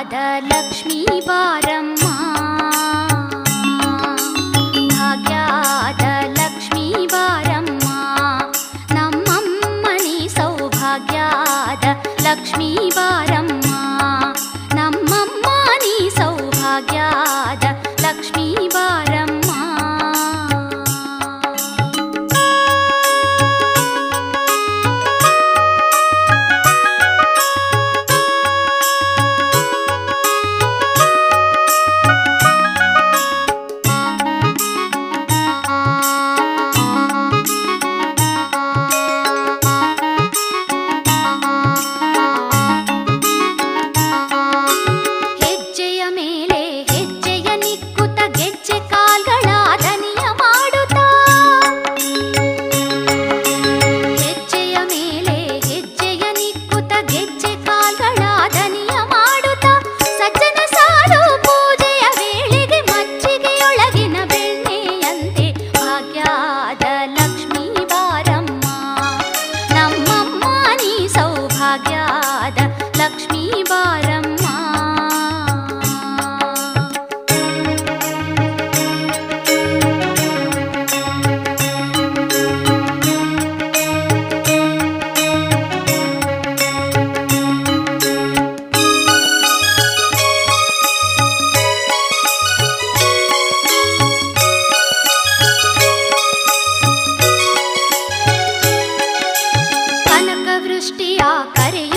लक्ष्मीवारम्मा भाग्याद लक्ष्मीवारम्मा न मणि सौभाग्याद लक्ष्मी वारम् పాద లక్ష్మీ బారమ్మ वृष्टिया करे